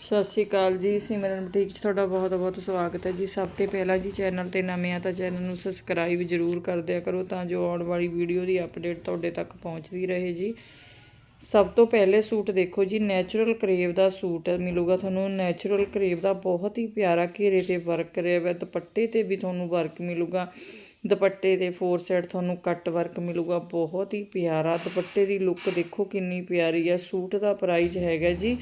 ਸਤਿ ਸ਼੍ਰੀ ਅਕਾਲ ਜੀ ਸਿਮਰਨ ਬੁਟੀਕ 'ਚ ਤੁਹਾਡਾ ਬਹੁਤ ਬਹੁਤ ਸਵਾਗਤ ਹੈ ਜੀ। ਸਭ ਤੋਂ ਪਹਿਲਾਂ ਜੀ ਚੈਨਲ ਤੇ ਨਵੇਂ ਆ ਤਾਂ ਚੈਨਲ ਨੂੰ ਸਬਸਕ੍ਰਾਈਬ ਜ਼ਰੂਰ ਕਰ ਦਿਆ ਕਰੋ ਤਾਂ ਜੋ ਆਉਣ ਵਾਲੀ ਵੀਡੀਓ ਦੀ ਅਪਡੇਟ ਤੁਹਾਡੇ ਤੱਕ ਪਹੁੰਚਦੀ ਰਹੇ ਜੀ। ਸਭ ਤੋਂ ਪਹਿਲੇ ਸੂਟ ਦੇਖੋ ਜੀ, ਨੈਚੁਰਲ ਕਰੇਵ ਦਾ ਸੂਟ ਮਿਲੂਗਾ ਤੁਹਾਨੂੰ। ਨੈਚੁਰਲ ਕਰੇਵ ਦਾ ਬਹੁਤ ਹੀ ਪਿਆਰਾ ਘੇਰੇ ਤੇ ਵਰਕ ਰਿਹਾ ਹੋਇਆ ਦੁਪੱਟੇ ਤੇ ਵੀ ਤੁਹਾਨੂੰ ਵਰਕ ਮਿਲੂਗਾ। ਦੁਪੱਟੇ ਤੇ ਫੋਰ ਸਾਈਡ ਤੁਹਾਨੂੰ ਕੱਟ ਵਰਕ ਮਿਲੂਗਾ, ਬਹੁਤ ਹੀ ਪਿਆਰਾ। ਦੁਪੱਟੇ ਦੀ ਲੁੱਕ ਦੇਖੋ ਕਿੰਨੀ ਪਿਆਰੀ ਹੈ ਸੂਟ ਦਾ ਪ੍ਰਾਈਸ ਹੈਗਾ ਜੀ।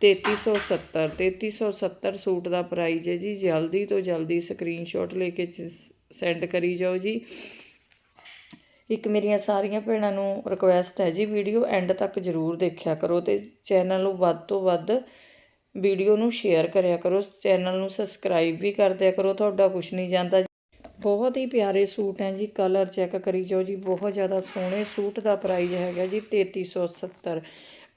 3370 3370 ਸੂਟ ਦਾ ਪ੍ਰਾਈਜ਼ ਹੈ ਜੀ। ਜਲਦੀ ਤੋਂ ਜਲਦੀ ਸਕਰੀਨਸ਼ਾਟ ਲੈ ਕੇ ਸੈਂਡ ਕਰੀ ਜਾਓ ਜੀ। ਇੱਕ ਮੇਰੀਆਂ ਸਾਰੀਆਂ ਭੈਣਾਂ ਨੂੰ ਰਿਕੁਐਸਟ ਹੈ ਜੀ ਵੀਡੀਓ ਐਂਡ ਤੱਕ ਜ਼ਰੂਰ ਦੇਖਿਆ ਕਰੋ ਤੇ ਚੈਨਲ ਨੂੰ ਵੱਧ ਤੋਂ ਵੱਧ ਵੀਡੀਓ ਨੂੰ ਸ਼ੇਅਰ ਕਰਿਆ ਕਰੋ। ਚੈਨਲ ਨੂੰ ਸਬਸਕ੍ਰਾਈਬ ਵੀ ਕਰ ਦਿਆ ਕਰੋ, ਤੁਹਾਡਾ ਕੁਝ ਨਹੀਂ ਜਾਂਦਾ ਬਹੁਤ ਹੀ ਪਿਆਰੇ ਸੂਟ ਹੈ ਜੀ ਕਲਰ ਚੈੱਕ ਕਰੀ ਜਾਓ ਜੀ। ਬਹੁਤ ਜ਼ਿਆਦਾ ਸੋਹਣੇ ਸੂਟ ਦਾ ਪ੍ਰਾਈਸ ਹੈਗਾ ਜੀ 3370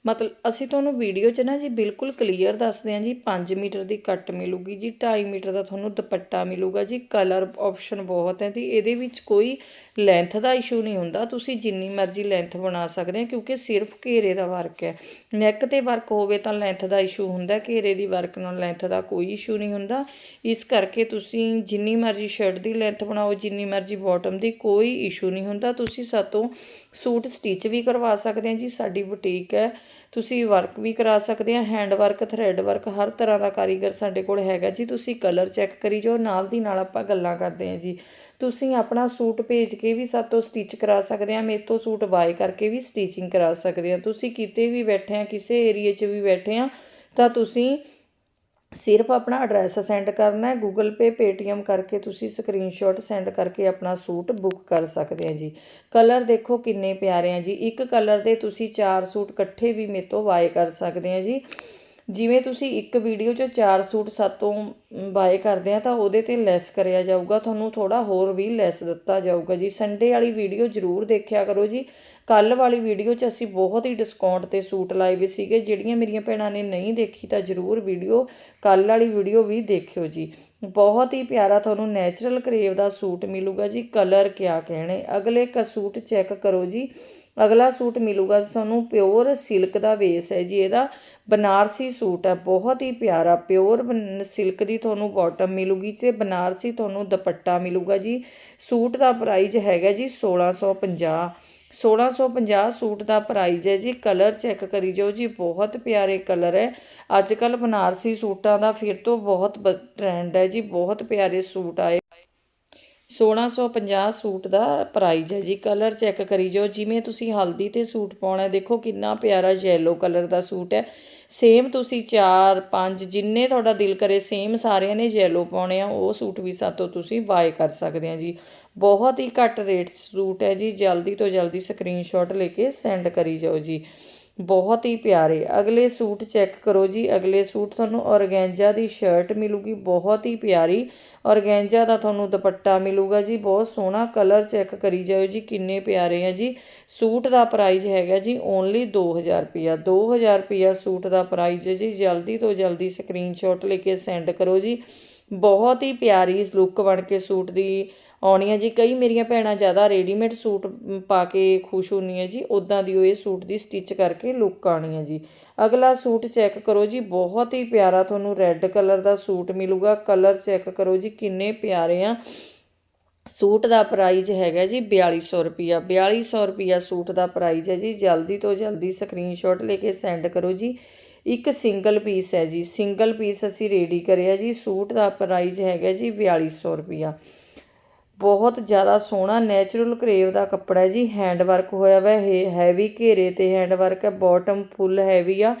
ਮਤਲਬ ਅਸੀਂ ਤੁਹਾਨੂੰ ਵੀਡੀਓ 'ਚ ਨਾ ਜੀ ਬਿਲਕੁਲ ਕਲੀਅਰ ਦੱਸਦੇ ਹਾਂ ਜੀ 5 ਮੀਟਰ ਦੀ ਕੱਟ ਮਿਲੂਗੀ ਜੀ 2.5 ਮੀਟਰ ਦਾ ਤੁਹਾਨੂੰ ਦੁਪੱਟਾ ਮਿਲੂਗਾ ਜੀ ਕਲਰ ਆਪਸ਼ਨ ਬਹੁਤ ਹੈ ਜੀ, ਇਹਦੇ ਵਿੱਚ ਕੋਈ ਲੈਂਥ ਦਾ ਇਸ਼ੂ ਨਹੀਂ ਹੁੰਦਾ। ਤੁਸੀਂ ਜਿੰਨੀ ਮਰਜ਼ੀ ਲੈਂਥ ਬਣਾ ਸਕਦੇ ਹੋ, ਕਿਉਂਕਿ ਸਿਰਫ ਘੇਰੇ ਦਾ ਵਰਕ ਹੈ। ਨੈਕ ਤੇ ਵਰਕ ਹੋਵੇ ਤਾਂ ਲੈਂਥ ਦਾ ਇਸ਼ੂ ਹੁੰਦਾ। ਘੇਰੇ ਦੀ ਵਰਕ ਨਾਲ ਲੈਂਥ ਦਾ ਕੋਈ ਇਸ਼ੂ ਨਹੀਂ ਹੁੰਦਾ। ਇਸ ਕਰਕੇ ਤੁਸੀਂ ਜਿੰਨੀ ਮਰਜ਼ੀ ਸ਼ਰਟ ਦੀ ਲੈਂਥ ਬਣਾਓ, ਜਿੰਨੀ ਮਰਜ਼ੀ ਬਾਟਮ ਦੀ ਕੋਈ ਇਸ਼ੂ ਨਹੀਂ ਹੁੰਦਾ। ਤੁਸੀਂ ਸਾਤੋਂ ਸੂਟ ਸਟਿਚ ਵੀ ਕਰਵਾ ਸਕਦੇ ਆ ਜੀ। ਸਾਡੀ ਬੁਟੀਕ ਹੈ। ਤੁਸੀਂ ਵਰਕ ਵੀ ਕਰਾ ਸਕਦੇ ਆ ਹੈਂਡ ਵਰਕ ਥਰੈਡ ਵਰਕ ਹਰ ਤਰ੍ਹਾਂ ਦਾ ਕਾਰੀਗਰ ਸਾਡੇ ਕੋਲ ਹੈਗਾ ਜੀ। ਤੁਸੀਂ ਕਲਰ ਚੈੱਕ ਕਰੀ ਜਾਓ, ਨਾਲ ਦੀ ਨਾਲ ਆਪਾਂ ਗੱਲਾਂ ਕਰਦੇ ਆ ਜੀ। ਤੁਸੀਂ ਆਪਣਾ ਸੂਟ ਭੇਜ ਕੇ ਵੀ ਸਾਤੋਂ ਸਟਿਚ ਕਰਾ ਸਕਦੇ ਆ, ਮੇਰੇ ਤੋਂ ਸੂਟ ਬਾਏ ਕਰਕੇ ਵੀ ਸਟਿਚਿੰਗ ਕਰਾ ਸਕਦੇ ਆ। ਤੁਸੀਂ ਕਿਤੇ ਵੀ ਬੈਠੇ ਆ, ਕਿਸੇ ਏਰੀਏ 'ਚ ਵੀ ਬੈਠੇ ਆ, ਤਾਂ ਤੁਸੀਂ ਸਿਰਫ ਆਪਣਾ ਐਡਰੈਸ ਸੈਂਡ ਕਰਨਾ ਹੈ ਗੂਗਲ ਪੇ ਪੇਟੀਐਮ ਕਰਕੇ ਤੁਸੀਂ ਸਕਰੀਨਸ਼ਾਟ ਸੈਂਡ ਕਰਕੇ ਆਪਣਾ ਸੂਟ ਬੁੱਕ ਕਰ ਸਕਦੇ ਆ ਜੀ। ਕਲਰ ਦੇਖੋ ਕਿੰਨੇ ਪਿਆਰੇ ਆ ਜੀ। ਇੱਕ ਕਲਰ ਦੇ ਤੁਸੀਂ ਚਾਰ ਸੂਟ ਇਕੱਠੇ ਵੀ ਮੇਰੇ ਤੋਂ ਬਾਏ ਕਰ ਸਕਦੇ ਆ ਜੀ। ਜਿਵੇਂ ਤੁਸੀਂ ਇੱਕ ਵੀਡੀਓ 'ਚ ਚਾਰ ਸੂਟ ਸਾਤੋਂ ਬਾਏ ਕਰਦੇ ਆ, ਤਾਂ ਉਹਦੇ ਤੇ ਲੈਸ ਕਰਿਆ ਜਾਊਗਾ, ਤੁਹਾਨੂੰ ਥੋੜਾ ਹੋਰ ਵੀ ਲੈਸ ਦਿੱਤਾ ਜਾਊਗਾ ਜੀ। ਸੰਡੇ ਵਾਲੀ ਵੀਡੀਓ ਜ਼ਰੂਰ ਦੇਖਿਆ ਕਰੋ ਜੀ। ਕੱਲ ਵਾਲੀ ਵੀਡੀਓ 'ਚ ਅਸੀਂ ਬਹੁਤ ਹੀ ਡਿਸਕਾਊਂਟ ਤੇ ਸੂਟ ਲਾਏ ਵੀ ਸੀਗੇ, ਜਿਹੜੀਆਂ ਮੇਰੀਆਂ ਭੈਣਾਂ ਨੇ ਨਹੀਂ ਦੇਖੀ ਤਾਂ ਜ਼ਰੂਰ ਵੀਡੀਓ ਕੱਲ ਵਾਲੀ ਵੀਡੀਓ ਵੀ ਦੇਖਿਓ ਜੀ। ਬਹੁਤ ਹੀ ਪਿਆਰਾ ਤੁਹਾਨੂੰ ਨੈਚੁਰਲ ਕਰੇਵ ਦਾ ਸੂਟ ਮਿਲੂਗਾ ਜੀ ਕਲਰ ਕਿਆ ਕਹਿਣੇ। ਅਗਲੇ ਕ ਸੂਟ ਚੈੱਕ ਕਰੋ ਜੀ। ਅਗਲਾ ਸੂਟ ਮਿਲੂਗਾ ਤੁਹਾਨੂੰ ਪਿਓਰ ਸਿਲਕ ਦਾ ਵੇਸ ਹੈ ਜੀ, ਇਹਦਾ ਬਨਾਰਸੀ ਸੂਟ ਹੈ। ਬਹੁਤ ਹੀ ਪਿਆਰਾ ਪਿਓਰ ਸਿਲਕ ਦੀ ਤੁਹਾਨੂੰ ਬਾਟਮ ਮਿਲੂਗੀ ਤੇ ਬਨਾਰਸੀ ਤੁਹਾਨੂੰ ਦੁਪੱਟਾ ਮਿਲੂਗਾ ਜੀ। ਸੂਟ ਦਾ ਪ੍ਰਾਈਸ ਹੈਗਾ ਜੀ 1650 1650 ਸੂਟ ਦਾ ਪ੍ਰਾਈਜ਼ ਹੈ ਜੀ। ਕਲਰ ਚੈੱਕ ਕਰੀ ਜਾਓ ਜੀ। ਬਹੁਤ ਪਿਆਰੇ ਕਲਰ ਹੈ। ਅੱਜ ਕੱਲ ਬਨਾਰਸੀ ਸੂਟਾਂ ਦਾ ਫਿਰ ਤੋਂ ਬਹੁਤ ਟ੍ਰੈਂਡ ਹੈ ਜੀ। ਬਹੁਤ ਪਿਆਰੇ ਸੂਟ ਆਏ। 1650 ਸੂਟ ਦਾ ਪ੍ਰਾਈਜ਼ ਹੈ ਜੀ। ਕਲਰ ਚੈੱਕ ਕਰੀ ਜਾਓ। ਜਿਵੇਂ ਤੁਸੀਂ ਹਲਦੀ ਤੇ ਸੂਟ ਪਾਉਣਾ ਦੇਖੋ ਕਿੰਨਾ ਪਿਆਰਾ ਯੈਲੋ ਕਲਰ ਦਾ ਸੂਟ ਹੈ। ਸੇਮ ਤੁਸੀਂ 4 5 ਜਿੰਨੇ ਤੁਹਾਡਾ ਦਿਲ ਕਰੇ ਸੇਮ ਸਾਰਿਆਂ ਨੇ ਯੈਲੋ ਪਾਉਣੇ ਆ। ਉਹ ਸੂਟ ਵੀ ਸਾਤੋਂ ਤੁਸੀਂ ਬਾਏ ਕਰ ਸਕਦੇ ਆ ਜੀ। ਬਹੁਤ ਹੀ ਘੱਟ ਰੇਟ ਸੂਟ ਹੈ ਜੀ। ਜਲਦੀ ਤੋਂ ਜਲਦੀ ਸਕਰੀਨਸ਼ਾਟ ਲੈ ਕੇ ਸੈਂਡ ਕਰੀ ਜਾਓ ਜੀ। ਬਹੁਤ ਹੀ ਪਿਆਰੇ। ਅਗਲੇ ਸੂਟ ਚੈੱਕ ਕਰੋ ਜੀ। ਅਗਲੇ ਸੂਟ ਤੁਹਾਨੂੰ ਔਰਗੈਂਜਾ ਦੀ ਸ਼ਰਟ ਮਿਲੂਗੀ। ਬਹੁਤ ਹੀ ਪਿਆਰੀ। ਔਰਗੈਂਜਾ ਦਾ ਤੁਹਾਨੂੰ ਦੁਪੱਟਾ ਮਿਲੂਗਾ ਜੀ। ਬਹੁਤ ਸੋਹਣਾ ਕਲਰ ਚੈੱਕ ਕਰੀ ਜਾਓ ਜੀ। ਕਿੰਨੇ ਪਿਆਰੇ ਆ ਜੀ। ਸੂਟ ਦਾ ਪ੍ਰਾਈਸ ਹੈਗਾ ਜੀ ਓਨਲੀ 2000 ਰੁਪਿਆ 2000 ਰੁਪਿਆ ਸੂਟ ਦਾ ਪ੍ਰਾਈਸ ਹੈ ਜੀ। ਜਲਦੀ ਤੋਂ ਜਲਦੀ ਸਕਰੀਨਸ਼ਾਟ ਲੈ ਕੇ ਸੈਂਡ ਕਰੋ ਜੀ। ਬਹੁਤ ਹੀ ਪਿਆਰੀ ਲੁੱਕ ਬਣ ਕੇ ਸੂਟ ਦੀ ਆਉਣੀਆਂ ਜੀ। ਕਈ ਮੇਰੀਆਂ ਭੈਣਾਂ ਜ਼ਿਆਦਾ ਰੈਡੀਮੇਡ ਸੂਟ ਪਾ ਕੇ ਖੁਸ਼ ਹੁੰਦੀਆਂ ਜੀ। ਉਦਾਂ ਦੀ ਉਹ ਇਹ ਸੂਟ ਦੀ ਸਟਿਚ ਕਰਕੇ ਲੁੱਕ ਆਣੀ ਹੈ ਜੀ। ਅਗਲਾ ਸੂਟ ਚੈੱਕ ਕਰੋ ਜੀ। ਬਹੁਤ ਹੀ ਪਿਆਰਾ ਤੁਹਾਨੂੰ ਰੈੱਡ ਕਲਰ ਦਾ ਸੂਟ ਮਿਲੂਗਾ। ਕਲਰ ਚੈੱਕ ਕਰੋ ਜੀ। ਕਿੰਨੇ ਪਿਆਰੇ ਆ। ਸੂਟ ਦਾ ਪ੍ਰਾਈਜ਼ ਹੈਗਾ ਜੀ 4200 ਰੁਪਿਆ 4200 ਰੁਪਿਆ ਸੂਟ ਦਾ ਪ੍ਰਾਈਜ਼ ਹੈ ਜੀ। ਜਲਦੀ ਤੋਂ ਜਲਦੀ ਸਕਰੀਨਸ਼ਾਟ ਲੈ ਕੇ ਸੈਂਡ ਕਰੋ ਜੀ। ਇੱਕ ਸਿੰਗਲ ਪੀਸ ਹੈ ਜੀ। ਸਿੰਗਲ ਪੀਸ ਅਸੀਂ ਰੈਡੀ ਕਰਿਆ ਜੀ। ਸੂਟ ਦਾ ਪ੍ਰਾਈਜ਼ ਹੈਗਾ ਜੀ 4200 ਰੁਪਿਆ ਬਹੁਤ ਜ਼ਿਆਦਾ ਸੋਹਣਾ ਨੈਚੁਰਲ ਕਰੇਵ ਦਾ ਕੱਪੜਾ ਹੈ ਜੀ ਹੈਂਡ ਵਰਕ ਹੋਇਆ ਵਾ, ਇਹ ਹੈਵੀ ਘੇਰੇ ਤੇ ਹੈਂਡ ਵਰਕ ਹੈ ਬਾਟਮ ਫੁੱਲ ਹੈਵੀ ਆ।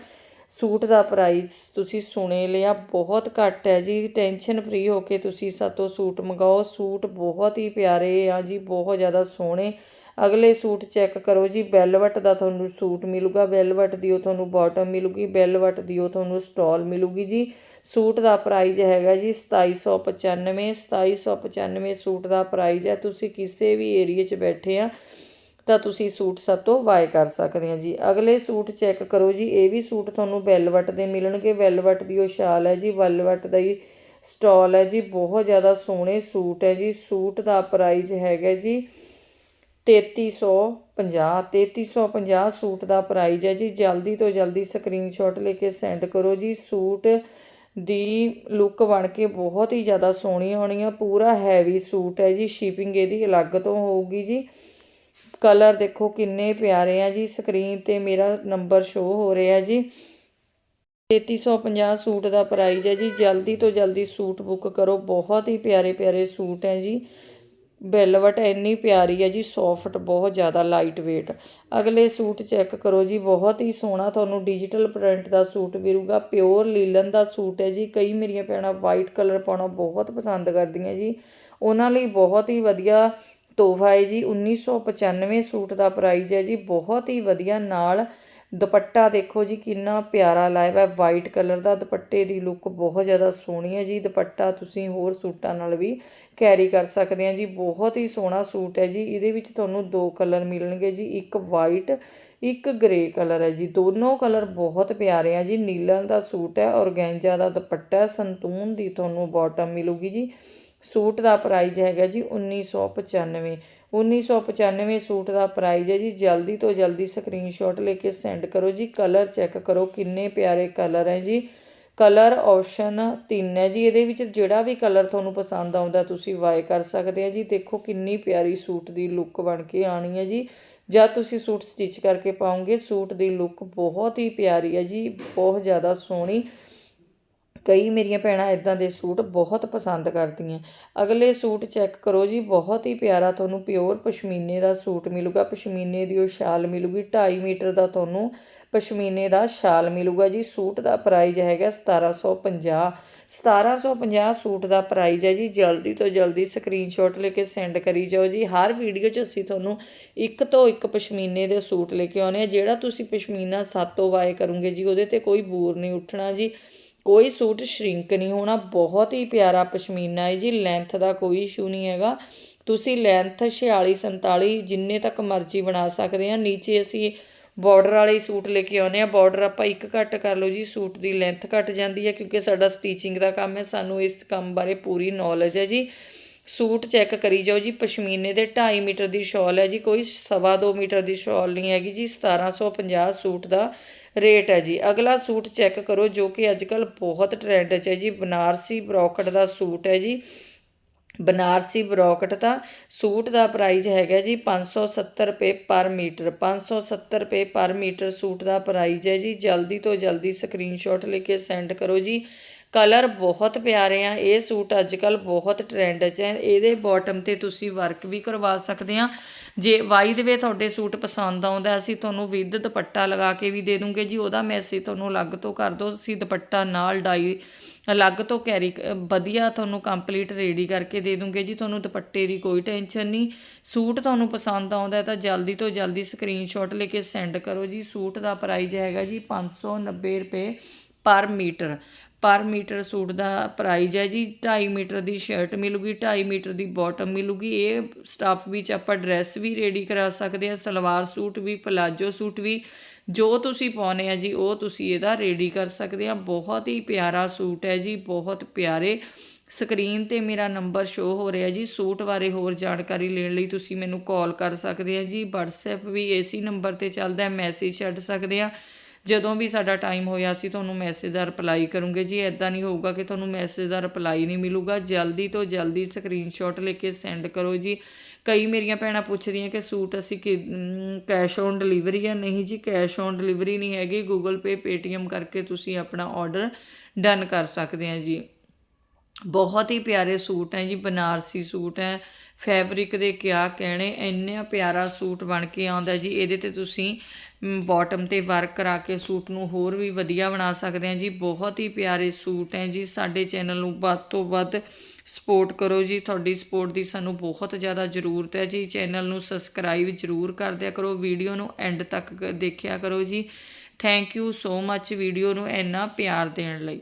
ਸੂਟ ਦਾ ਪ੍ਰਾਈਸ ਤੁਸੀਂ ਸੁਣੇ ਲਿਆ, ਬਹੁਤ ਘੱਟ ਹੈ ਜੀ। ਟੈਨਸ਼ਨ ਫ੍ਰੀ ਹੋ ਕੇ ਤੁਸੀਂ ਸਾਤੋਂ ਸੂਟ ਮੰਗਾਓ। ਸੂਟ ਬਹੁਤ ਹੀ ਪਿਆਰੇ ਆ ਜੀ, ਬਹੁਤ ਜ਼ਿਆਦਾ ਸੋਹਣੇ ਅਗਲੇ ਸੂਟ ਚੈੱਕ ਕਰੋ ਜੀ ਵੈਲਵਟ ਦਾ ਤੁਹਾਨੂੰ ਸੂਟ ਮਿਲੂਗਾ ਵੈਲਵਟ ਦੀ ਉਹ ਤੁਹਾਨੂੰ ਬਾਟਮ ਮਿਲੂਗੀ ਵੈਲਵਟ ਦੀ ਉਹ ਤੁਹਾਨੂੰ ਸਟਾਲ ਮਿਲੂਗੀ ਜੀ। ਸੂਟ ਦਾ ਪ੍ਰਾਈਜ਼ ਹੈਗਾ ਜੀ 2795 2795 ਸੂਟ ਦਾ ਪ੍ਰਾਈਜ਼ ਹੈ, ਤੁਸੀਂ ਕਿਸੇ ਵੀ ਏਰੀਏ 'ਚ ਬੈਠੇ ਆ, ਤਾਂ ਤੁਸੀਂ ਸੂਟ ਸਾਤੋਂ ਬਾਏ ਕਰ ਸਕਦੇ ਆ ਜੀ। ਅਗਲੇ ਸੂਟ ਚੈੱਕ ਕਰੋ ਜੀ, ਇਹ ਵੀ ਸੂਟ ਤੁਹਾਨੂੰ ਵੈਲਵਟ ਦੇ ਮਿਲਣਗੇ ਵੈਲਵਟ ਦੀ ਉਹ ਸ਼ਾਲ ਹੈ ਜੀ ਵੈਲਵਟ ਦਾ ਹੀ ਸਟਾਲ ਹੈ ਜੀ, ਬਹੁਤ ਜ਼ਿਆਦਾ ਸੋਹਣੇ ਸੂਟ ਹੈ ਜੀ, ਸੂਟ ਦਾ ਪ੍ਰਾਈਸ ਹੈਗਾ ਜੀ 3350 3350 ਸੂਟ ਦਾ ਪ੍ਰਾਈਜ਼ ਹੈ ਜੀ। ਜਲਦੀ ਤੋਂ ਜਲਦੀ ਸਕਰੀਨਸ਼ਾਟ ਲੈ ਕੇ ਸੈਂਡ ਕਰੋ ਜੀ। ਸੂਟ ਦੀ ਲੁੱਕ ਬਣ ਕੇ ਬਹੁਤ ਹੀ ਜ਼ਿਆਦਾ ਸੋਹਣੀ ਹੋਣੀ ਆ। ਪੂਰਾ ਹੈਵੀ ਸੂਟ ਹੈ ਜੀ। ਸ਼ਿਪਿੰਗ ਇਹਦੀ ਅਲੱਗ ਤੋਂ ਹੋਊਗੀ ਜੀ। ਕਲਰ ਦੇਖੋ ਕਿੰਨੇ ਪਿਆਰੇ ਆ ਜੀ। ਸਕਰੀਨ ਤੇ ਮੇਰਾ ਨੰਬਰ ਸ਼ੋ ਹੋ ਰਿਹਾ ਜੀ। 3350 ਸੂਟ ਦਾ ਪ੍ਰਾਈਜ਼ ਹੈ ਜੀ। ਜਲਦੀ ਤੋਂ ਜਲਦੀ ਸੂਟ ਬੁੱਕ ਕਰੋ। ਬਹੁਤ ਹੀ ਪਿਆਰੇ ਪਿਆਰੇ ਸੂਟ ਹੈ ਜੀ। ਵੈਲਵਟ ਇੰਨੀ ਪਿਆਰੀ ਹੈ ਜੀ ਸੌਫਟ ਬਹੁਤ ਜ਼ਿਆਦਾ ਲਾਈਟ weight ਅਗਲੇ ਸੂਟ ਚੈੱਕ ਕਰੋ ਜੀ, ਬਹੁਤ ਹੀ ਸੋਹਣਾ ਤੁਹਾਨੂੰ ਡਿਜੀਟਲ ਪ੍ਰਿੰਟ ਦਾ ਸੂਟ ਮਿਲੂਗਾ ਪਿਓਰ ਲੀਲਨ ਦਾ ਸੂਟ ਹੈ ਜੀ। ਕਈ ਮੇਰੀਆਂ ਭੈਣਾਂ ਵਾਈਟ ਕਲਰ ਪਾਉਣਾ ਬਹੁਤ ਪਸੰਦ ਕਰਦੀਆਂ ਜੀ। ਉਹਨਾਂ ਲਈ ਬਹੁਤ ਹੀ ਵਧੀਆ ਤੋਹਫਾ ਹੈ ਜੀ 1995 ਸੂਟ ਦਾ ਪ੍ਰਾਈਸ ਹੈ ਜੀ, ਬਹੁਤ ਹੀ ਵਧੀਆ ਨਾਲ ਦੁਪੱਟਾ ਦੇਖੋ ਜੀ, ਕਿੰਨਾ ਪਿਆਰਾ ਲਾਇਆ ਹੋਇਆ ਵਾਈਟ ਕਲਰ ਦਾ ਦੁਪੱਟੇ ਦੀ ਲੁੱਕ ਬਹੁਤ ਜ਼ਿਆਦਾ ਸੋਹਣੀ ਹੈ ਜੀ। ਦੁਪੱਟਾ ਤੁਸੀਂ ਹੋਰ ਸੂਟਾਂ ਨਾਲ ਵੀ ਕੈਰੀ ਕਰ ਸਕਦੇ ਆ ਜੀ। ਬਹੁਤ ਹੀ ਸੋਹਣਾ ਸੂਟ ਹੈ ਜੀ। ਇਹਦੇ ਵਿੱਚ ਤੁਹਾਨੂੰ ਦੋ ਕਲਰ ਮਿਲਣਗੇ ਜੀ। ਇੱਕ ਵਾਈਟ ਇੱਕ ਗ੍ਰੇ ਕਲਰ ਹੈ ਜੀ। ਦੋਨੋਂ ਕਲਰ ਬਹੁਤ ਪਿਆਰੇ ਆ ਜੀ। ਨੀਲਨ ਦਾ ਸੂਟ ਹੈ ਔਰਗੈਂਜਾ ਦਾ ਦੁਪੱਟਾ ਸੰਤੂਨ ਦੀ ਤੁਹਾਨੂੰ ਬਾਟਮ ਮਿਲੂਗੀ ਜੀ। ਸੂਟ ਦਾ ਪ੍ਰਾਈਸ ਹੈਗਾ ਜੀ 1995 1995 ਸੂਟ ਦਾ ਪ੍ਰਾਈਜ਼ ਹੈ ਜੀ। ਜਲਦੀ ਤੋਂ ਜਲਦੀ ਸਕਰੀਨਸ਼ਾਟ ਲੈ ਕੇ ਸੈਂਡ ਕਰੋ ਜੀ। ਕਲਰ ਚੈੱਕ ਕਰੋ ਕਿੰਨੇ ਪਿਆਰੇ ਕਲਰ ਹੈ ਜੀ। ਕਲਰ ਆਪਸ਼ਨ ਤਿੰਨ ਹੈ ਜੀ। ਇਹਦੇ ਵਿੱਚ ਜਿਹੜਾ ਵੀ ਕਲਰ ਤੁਹਾਨੂੰ ਪਸੰਦ ਆਉਂਦਾ ਤੁਸੀਂ ਵਾਏ ਕਰ ਸਕਦੇ ਆ ਜੀ। ਦੇਖੋ ਕਿੰਨੀ ਪਿਆਰੀ ਸੂਟ ਦੀ ਲੁੱਕ ਬਣ ਕੇ ਆਣੀ ਹੈ ਜੀ। ਜਦ ਤੁਸੀਂ ਸੂਟ ਸਟਿਚ ਕਰਕੇ ਪਾਉਂਗੇ ਸੂਟ ਦੀ ਲੁੱਕ ਬਹੁਤ ਹੀ ਪਿਆਰੀ ਹੈ ਜੀ। ਬਹੁਤ ਜ਼ਿਆਦਾ ਸੋਹਣੀ ਕਈ ਮੇਰੀਆਂ ਭੈਣਾਂ ਇਦਾਂ ਦੇ ਸੂਟ ਬਹੁਤ ਪਸੰਦ ਕਰਦੀਆਂ। ਅਗਲੇ ਸੂਟ ਚੈੱਕ ਕਰੋ ਜੀ, ਬਹੁਤ ਹੀ ਪਿਆਰਾ ਤੁਹਾਨੂੰ ਪਿਓਰ ਪਸ਼ਮੀਨੇ ਦਾ ਸੂਟ ਮਿਲੂਗਾ। ਪਸ਼ਮੀਨੇ ਦੀ ਉਹ ਸ਼ਾਲ ਮਿਲੂਗੀ 2.5 ਮੀਟਰ ਦਾ ਤੁਹਾਨੂੰ ਪਸ਼ਮੀਨੇ ਦਾ ਸ਼ਾਲ ਮਿਲੂਗਾ ਜੀ। ਸੂਟ ਦਾ ਪ੍ਰਾਈਸ ਹੈਗਾ 1750 1750 ਸੂਟ ਦਾ ਪ੍ਰਾਈਸ ਹੈ ਜੀ। ਜਲਦੀ ਤੋਂ ਜਲਦੀ ਸਕਰੀਨਸ਼ਾਟ ਲੈ ਕੇ ਸੈਂਡ ਕਰੀ ਜਾਓ ਜੀ। ਹਰ ਵੀਡੀਓ 'ਚ ਅਸੀਂ ਤੁਹਾਨੂੰ ਇੱਕ ਤੋਂ ਇੱਕ ਪਸ਼ਮੀਨੇ ਦੇ ਸੂਟ ਲੈ ਕੇ ਆਉਨੇ ਆ ਜਿਹੜਾ ਤੁਸੀਂ ਪਸ਼ਮੀਨਾ ਸਾਤੋਂ ਵਾਏ ਕਰੋਗੇ ਜੀ, ਉਹਦੇ ਤੇ ਕੋਈ ਬੂਰ ਨਹੀਂ ਉੱਠਣਾ ਜੀ। ਕੋਈ ਸੂਟ ਸ਼ਰਿੰਕ ਨਹੀਂ ਹੋਣਾ, ਬਹੁਤ ਹੀ ਪਿਆਰਾ ਪਸ਼ਮੀਨਾ ਹੈ ਜੀ ਲੈਂਥ ਦਾ ਕੋਈ ਇਸ਼ੂ ਨਹੀਂ ਹੈਗਾ। ਤੁਸੀਂ ਲੈਂਥ 46 47 ਜਿੰਨੇ ਤੱਕ ਮਰਜ਼ੀ ਬਣਾ ਸਕਦੇ ਆ, ਨੀਚੇ ਅਸੀਂ ਬਾਰਡਰ ਵਾਲੇ ਸੂਟ ਲੈ ਕੇ ਆਉਨੇ ਆ ਬਾਰਡਰ ਆਪਾਂ ਇੱਕ ਘੱਟ ਕਰ ਲਓ ਜੀ, ਸੂਟ ਦੀ ਲੈਂਥ ਘਟ ਜਾਂਦੀ ਹੈ ਕਿਉਂਕਿ ਸਾਡਾ ਸਟੀਚਿੰਗ ਦਾ ਕੰਮ ਹੈ, ਸਾਨੂੰ ਇਸ ਕੰਮ ਬਾਰੇ ਪੂਰੀ ਨੌਲੇਜ ਹੈ ਜੀ। ਸੂਟ ਚੈੱਕ ਕਰੀ ਜਾਓ ਜੀ, ਪਸ਼ਮੀਨੇ ਦੇ 2.5 ਮੀਟਰ ਦੀ ਸ਼ਾਲ ਹੈ ਜੀ, ਕੋਈ ਸਵਾ 2 ਮੀਟਰ ਦੀ ਸ਼ਾਲ ਨਹੀਂ ਹੈਗੀ ਜੀ 1750 ਸੂਟ ਦਾ ਰੇਟ ਹੈ ਜੀ। ਅਗਲਾ ਸੂਟ ਚੈੱਕ ਕਰੋ ਜੋ ਕਿ ਅੱਜ ਕੱਲ ਬਹੁਤ ਟ੍ਰੈਂਡ 'ਚ ਹੈ ਜੀ, ਬਨਾਰਸੀ ਬਰੋਕਟ ਦਾ ਸੂਟ ਹੈ ਜੀ। ਬਨਾਰਸੀ ਬਰੋਕਟ ਦਾ ਸੂਟ ਦਾ ਪ੍ਰਾਈਜ਼ ਹੈਗਾ ਜੀ 570 ਰੁਪਏ ਪਰ ਮੀਟਰ 570 ਰੁਪਏ ਪਰ ਮੀਟਰ ਸੂਟ ਦਾ ਪ੍ਰਾਈਜ਼ ਹੈ ਜੀ। ਜਲਦੀ ਤੋਂ ਜਲਦੀ ਸਕਰੀਨਸ਼ਾਟ ਲੈ ਕੇ ਸੈਂਡ ਕਰੋ ਜੀ। ਕਲਰ ਬਹੁਤ ਪਿਆਰੇ ਆ, ਇਹ ਸੂਟ ਅੱਜ ਕੱਲ ਬਹੁਤ ਟ੍ਰੈਂਡ 'ਚ ਹੈ। ਇਹਦੇ ਬਾਟਮ ਤੇ ਤੁਸੀਂ ਵਰਕ ਵੀ ਕਰਵਾ ਸਕਦੇ ਆ। ਜੇ ਵਾਈ ਦੇ ਵੇ ਤੁਹਾਡੇ ਸੂਟ ਪਸੰਦ ਆਉਂਦਾ, ਅਸੀਂ ਤੁਹਾਨੂੰ ਵਿਦ ਦੁਪੱਟਾ ਲਗਾ ਕੇ ਵੀ ਦੇ ਦੂੰਗੇ ਜੀ। ਉਹਦਾ ਮੈਸੇਜ ਤੁਹਾਨੂੰ ਅਲੱਗ ਤੋਂ ਕਰ ਦਿਓ। ਅਸੀਂ ਦੁਪੱਟਾ ਨਾਲ ਡਾਈ ਅਲੱਗ ਤੋਂ ਕੈਰੀ ਵਧੀਆ ਤੁਹਾਨੂੰ ਕੰਪਲੀਟ ਰੈਡੀ ਕਰਕੇ ਦੇ ਦੂੰਗੇ ਜੀ। ਤੁਹਾਨੂੰ ਦੁਪੱਟੇ ਦੀ ਕੋਈ ਟੈਨਸ਼ਨ ਨਹੀਂ। ਸੂਟ ਤੁਹਾਨੂੰ ਪਸੰਦ ਆਉਂਦਾ ਤਾਂ ਜਲਦੀ ਤੋਂ ਜਲਦੀ ਸਕਰੀਨਸ਼ਾਟ ਲੈ ਕੇ ਸੈਂਡ ਕਰੋ ਜੀ। ਸੂਟ ਦਾ ਪ੍ਰਾਈਜ਼ ਹੈਗਾ ਜੀ 590 ਰੁਪਏ ਪਰ ਮੀਟਰ। ਪਰ ਮੀਟਰ ਸੂਟ ਦਾ ਪ੍ਰਾਈਜ਼ ਹੈ ਜੀ 2.5 ਮੀਟਰ ਦੀ ਸ਼ਰਟ ਮਿਲੂਗੀ 2.5 ਮੀਟਰ ਦੀ ਬਾਟਮ ਮਿਲੂਗੀ, ਇਹ ਸਟਾਫ ਵਿੱਚ ਆਪਾਂ ਡਰੈਸ ਵੀ ਰੈਡੀ ਕਰਾ ਸਕਦੇ ਆ ਸਲਵਾਰ ਸੂਟ ਵੀ ਪਲਾਜੋ ਸੂਟ ਵੀ, ਜੋ ਤੁਸੀਂ ਪਾਉਨੇ ਆ ਜੀ, ਉਹ ਤੁਸੀਂ ਇਹਦਾ ਰੈਡੀ ਕਰ ਸਕਦੇ ਆ ਬਹੁਤ ਹੀ ਪਿਆਰਾ ਸੂਟ ਹੈ ਜੀ, ਬਹੁਤ ਪਿਆਰੇ। ਸਕਰੀਨ ਤੇ ਮੇਰਾ ਨੰਬਰ ਸ਼ੋ ਹੋ ਰਿਹਾ ਜੀ, ਸੂਟ ਬਾਰੇ ਹੋਰ ਜਾਣਕਾਰੀ ਲੈਣ ਲਈ ਤੁਸੀਂ ਮੈਨੂੰ ਕਾਲ ਕਰ ਸਕਦੇ ਆ ਜੀ। WhatsApp ਵੀ ਇਸੇ ਨੰਬਰ ਤੇ ਚੱਲਦਾ ਮੈਸੇਜ ਛੱਡ ਸਕਦੇ ਆ ਜਦੋਂ ਵੀ ਸਾਡਾ ਟਾਈਮ ਹੋਇਆ ਅਸੀਂ ਤੁਹਾਨੂੰ ਮੈਸੇਜ ਦਾ ਰਿਪਲਾਈ ਕਰੂੰਗੇ। ਜੀ ਐਦਾਂ ਨਹੀਂ ਹੋਊਗਾ ਕਿ ਤੁਹਾਨੂੰ ਮੈਸੇਜ ਦਾ ਰਿਪਲਾਈ ਨਹੀਂ ਮਿਲੂਗਾ, ਜਲਦੀ ਤੋਂ ਜਲਦੀ ਸਕਰੀਨਸ਼ਾਟ ਲੈ ਕੇ ਸੈਂਡ ਕਰੋ ਜੀ। ਕਈ ਮੇਰੀਆਂ ਭੈਣਾਂ ਪੁੱਛਦੀਆਂ ਕਿ ਸੂਟ ਅਸੀਂ ਕਿ ਕੈਸ਼ ਔਨ ਡਿਲੀਵਰੀ ਆ? ਨਹੀਂ ਜੀ ਕੈਸ਼ ਔਨ ਡਿਲੀਵਰੀ ਨਹੀਂ ਹੈਗੀ। ਗੂਗਲ ਪੇ ਪੇਟੀਐਮ ਕਰਕੇ ਤੁਸੀਂ ਆਪਣਾ ਆਰਡਰ ਡਨ ਕਰ ਸਕਦੇ ਆ ਜੀ। ਬਹੁਤ ਹੀ ਪਿਆਰੇ ਸੂਟ ਹੈ ਜੀ, ਬਨਾਰਸੀ ਸੂਟ ਹੈ। ਫੈਬਰਿਕ ਦੇ ਕਿਆ ਕਹਿਣੇ, ਇੰਨਾ ਪਿਆਰਾ ਸੂਟ ਬਣ ਕੇ ਆਉਂਦਾ ਜੀ। ਇਹਦੇ ਤੇ ਤੁਸੀਂ ਬਾਟਮ ਤੇ ਵਰਕ ਕਰਾ ਕੇ ਸੂਟ ਨੂੰ ਹੋਰ ਵੀ ਵਧੀਆ ਬਣਾ ਸਕਦੇ ਹਾਂ ਜੀ। ਬਹੁਤ ਹੀ ਪਿਆਰੇ ਸੂਟ ਹੈ ਜੀ ਸਾਡੇ ਚੈਨਲ ਨੂੰ। ਵੱਧ ਤੋਂ ਵੱਧ ਸਪੋਰਟ ਕਰੋ ਜੀ। ਤੁਹਾਡੀ ਸਪੋਰਟ ਦੀ ਸਾਨੂੰ ਬਹੁਤ ਜ਼ਿਆਦਾ ਜ਼ਰੂਰਤ ਹੈ ਜੀ। ਚੈਨਲ ਨੂੰ ਸਬਸਕ੍ਰਾਈਬ ਜ਼ਰੂਰ ਕਰ ਦਿਆ ਕਰੋ। ਵੀਡੀਓ ਨੂੰ ਐਂਡ ਤੱਕ ਦੇਖਿਆ ਕਰੋ ਜੀ। Thank you so much video ਨੂੰ ਇੰਨਾ ਪਿਆਰ ਦੇਣ ਲਈ।